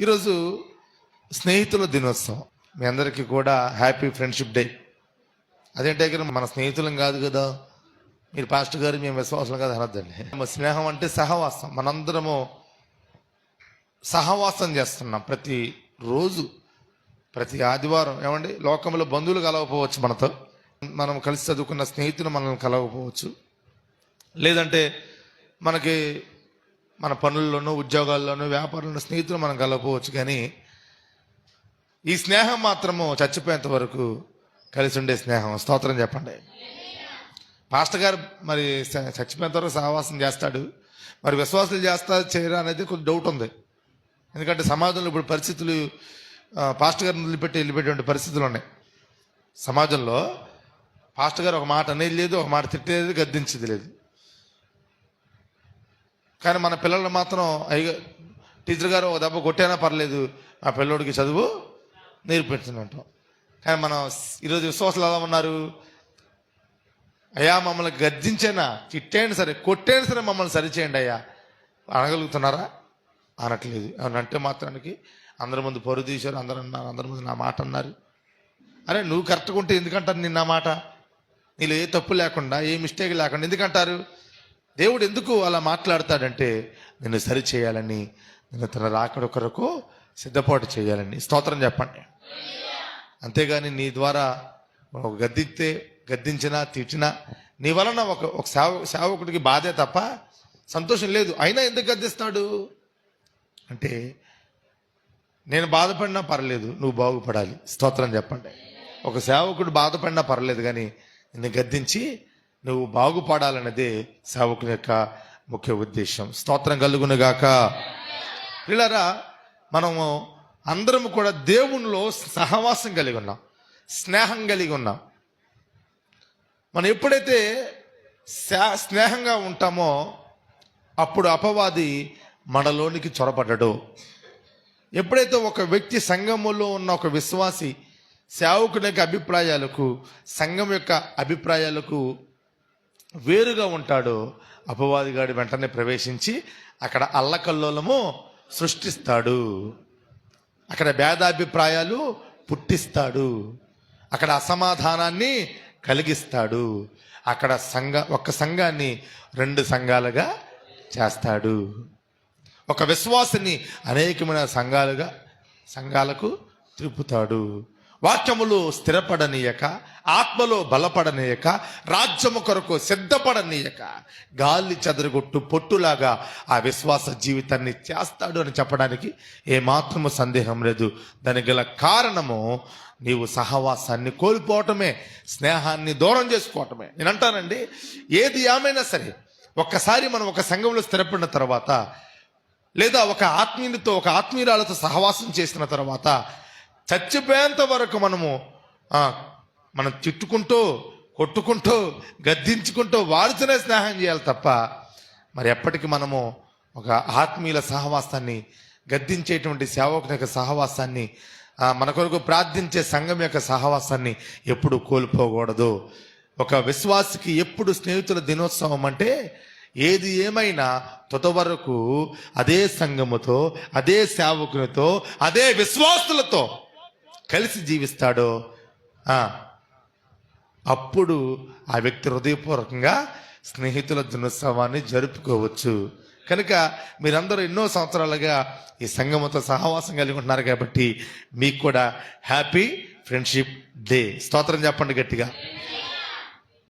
ఈరోజు స్నేహితుల దినోత్సవం. మీ అందరికీ కూడా హ్యాపీ ఫ్రెండ్షిప్ డే. అదేంటే మన స్నేహితులం కాదు కదా. మీరు పాస్టర్ గారు మేము విశ్వాసం కాదు అనొద్దండి. స్నేహం అంటే సహవాసం. మనందరము సహవాసం చేస్తున్నాం ప్రతి రోజు ప్రతి ఆదివారం. ఏమండి? లోకంలో బంధువులు కలవకపోవచ్చు మనతో. మనం కలిసి చదువుకున్న స్నేహితులు మనల్ని కలవకపోవచ్చు. లేదంటే మనకి మన పనుల్లోనూ ఉద్యోగాల్లోనూ వ్యాపారంలో స్నేహితులు మనం కలపవచ్చు కానీ ఈ స్నేహం మాత్రము చచ్చిపోయేంత వరకు కలిసి ఉండే స్నేహం. స్తోత్రం చెప్పండి. పాస్టర్ గారు మరి చచ్చిపోయేంత వరకు సహవాసం చేస్తాడు. మరి విశ్వాసాలు చేస్తా చేయరా అనేది కొంచెం డౌట్ ఉంది. ఎందుకంటే సమాజంలో ఇప్పుడు పరిస్థితులు పాస్టర్ గారిని వదిలిపెట్టి వెళ్ళిపెట్టే పరిస్థితులు ఉన్నాయి. సమాజంలో పాస్టర్ గారు ఒక మాట అనేది లేదు ఒక మాట తిట్టేది గద్దించేది లేదు. కానీ మన పిల్లలు మాత్రం అయ్య టీచర్ గారు ఒక దెబ్బ కొట్టైనా పర్లేదు ఆ పిల్లోడికి చదువు నేర్పించమంటాం కానీ మనం ఈరోజు విశ్వాసాలు ఎలా ఉన్నారు? అయ్యా మమ్మల్ని గద్దించైనా తిట్టేయండి సరే కొట్టేయండి సరే మమ్మల్ని సరిచేయండి అయ్యా. అనగలుగుతున్నారా అనట్లేదు. అంటే మాత్రానికి అందరి ముందు పొరు తీశారు అందరు అన్నారు అందరి ముందు నా మాట అన్నారు. అరే నువ్వు కరెక్ట్గా ఉంటే ఎందుకంటారు నిన్న మాట? నీలో ఏ తప్పు లేకుండా ఏ మిస్టేక్ లేకుండా ఎందుకంటారు? దేవుడు ఎందుకు అలా మాట్లాడతాడంటే నిన్ను సరి చేయాలని నిన్ను తన రాకడ కొరకు సిద్ధపాటు చేయాలని. స్తోత్రం చెప్పండి. అంతేగాని నీ ద్వారా ఒక గద్దిస్తే గద్దించినా తిట్టినా నీ వలన ఒక ఒక సేవ సేవకుడికి బాధే తప్ప సంతోషం లేదు. అయినా ఎందుకు గద్దిస్తాడు? అంటే నేను బాధపడినా పర్లేదు నువ్వు బాగుపడాలి. స్తోత్రం చెప్పండి. ఒక సేవకుడు బాధపడినా పర్లేదు కానీ నిన్ను గద్దించి నువ్వు బాగుపడాలన్నదే సేవకుని యొక్క ముఖ్య ఉద్దేశం. స్తోత్రం కలుగునుగాక. పిల్లరా మనము అందరము కూడా దేవునిలో సహవాసం కలిగి ఉన్నాం. స్నేహం కలిగి ఉన్నాం. మనం ఎప్పుడైతే శా- స్నేహంగా ఉంటామో అప్పుడు అపవాది మనలోనికి చొరబడ్డడు ఎప్పుడైతే ఒక వ్యక్తి సంఘములో ఉన్న ఒక విశ్వాసి సేవకుని యొక్క అభిప్రాయాలకు సంఘం యొక్క అభిప్రాయాలకు వేరుగా ఉంటాడో. అపవాదిగాడు వెంటనే ప్రవేశించి అక్కడ అల్లకల్లోలము సృష్టిస్తాడు. అక్కడ భేదాభిప్రాయాలు పుట్టిస్తాడు. అక్కడ అసమాధానాన్ని కలిగిస్తాడు. అక్కడ సంఘ ఒక సంఘాన్ని రెండు సంఘాలుగా చేస్తాడు. ఒక విశ్వాసిని అనేకమైన సంఘాలుగా సంఘాలకు తిప్పుతాడు. వాక్యములు స్థిరపడనీయక ఆత్మలో బలపడనీయక రాజ్యము కొరకు సిద్ధపడనీయక. గాలి చెదరగొట్టు పొట్టులాగా ఆ విశ్వాస జీవితాన్ని చేస్తాడు అని చెప్పడానికి ఏమాత్రము సందేహం లేదు. దానికి గల కారణము నీవు సహవాసాన్ని కోల్పోవటమే స్నేహాన్ని దూరం చేసుకోవటమే. నేను అంటానండి ఏది ఏమైనా సరే ఒక్కసారి మనం ఒక సంఘంలో స్థిరపడిన తర్వాత లేదా ఒక ఆత్మీయునితో ఒక ఆత్మీయురాలతో సహవాసం చేసిన తర్వాత చచ్చిపోయేంత వరకు మనము మనం తిట్టుకుంటూ కొట్టుకుంటూ గద్దించుకుంటూ వారితోనే స్నేహం చేయాలి తప్ప మరి ఎప్పటికీ మనము ఒక ఆత్మీయుల సహవాసాన్ని గద్దించేటువంటి సేవకుని యొక్క సహవాసాన్ని మన కొరకు ప్రార్థించే సంఘం యొక్క సహవాసాన్ని ఎప్పుడు కోల్పోకూడదు. ఒక విశ్వాసికి ఎప్పుడు స్నేహితుల దినోత్సవం అంటే ఏది ఏమైనా తొత వరకు అదే సంఘముతో అదే సేవకునితో అదే విశ్వాసులతో కలిసి జీవిస్తాడో. అప్పుడు ఆ వ్యక్తి హృదయపూర్వకంగా స్నేహితుల దినోత్సవాన్ని జరుపుకోవచ్చు. కనుక మీరందరూ ఎన్నో సంవత్సరాలుగా ఈ సంఘముతో సహవాసం కలిగి ఉంటున్నారు కాబట్టి మీకు కూడా హ్యాపీ ఫ్రెండ్షిప్ డే. స్తోత్రం చెప్పండి గట్టిగా.